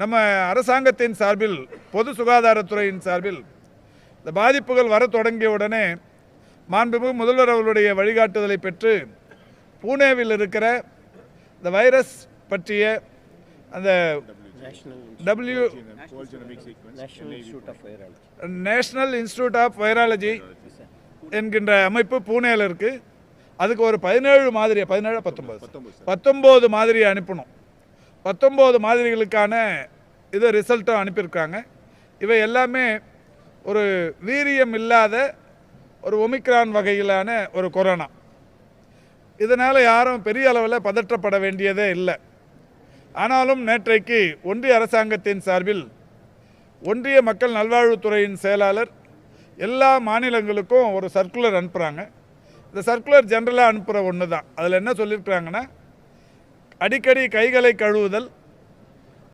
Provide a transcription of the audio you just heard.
நம்ம அரசாங்கத்தின் சார்பில் பொது சுகாதாரத்துறையின் சார்பில் இந்த பாதிப்புகள் வர தொடங்கிய உடனே மாண்புமிகு முதல்வர் அவர்களுடைய வழிகாட்டுதலை பெற்று பூனேவில் இருக்கிற இந்த வைரஸ் பற்றிய அந்த W. National institute of virology என்கின்ற அமைப்பு பூனேல இருக்கு. அதுக்கு ஒரு பதினேழு மாதிரி பதினேழு பத்தொன்பது. பத்தொம்போது மாதிரி அனுப்பணும். பத்தொம்போது மாதிரிகளுக்கான இது ரிசல்ட்டும் அனுப்பியிருக்காங்க. இவை எல்லாமே ஒரு வீரியம் இல்லாத ஒரு ஒமிக்ரான் வகையிலான ஒரு கொரோனா. இதனால் யாரும் பெரிய அளவில் பதற்றப்பட வேண்டியதே இல்லை. ஆனாலும் நேற்றைக்கு ஒன்றிய அரசாங்கத்தின் சார்பில் ஒன்றிய மக்கள் நல்வாழ்வுத்துறையின் செயலாளர் எல்லா மாநிலங்களுக்கும் ஒரு சர்க்குலர் அனுப்புகிறாங்க இந்த சர்க்குலர் ஜென்ரலாக அனுப்புகிற ஒன்று தான் அதில் என்ன சொல்லியிருக்கிறாங்கன்னா அடிக்கடி கைகளை கழுவுதல்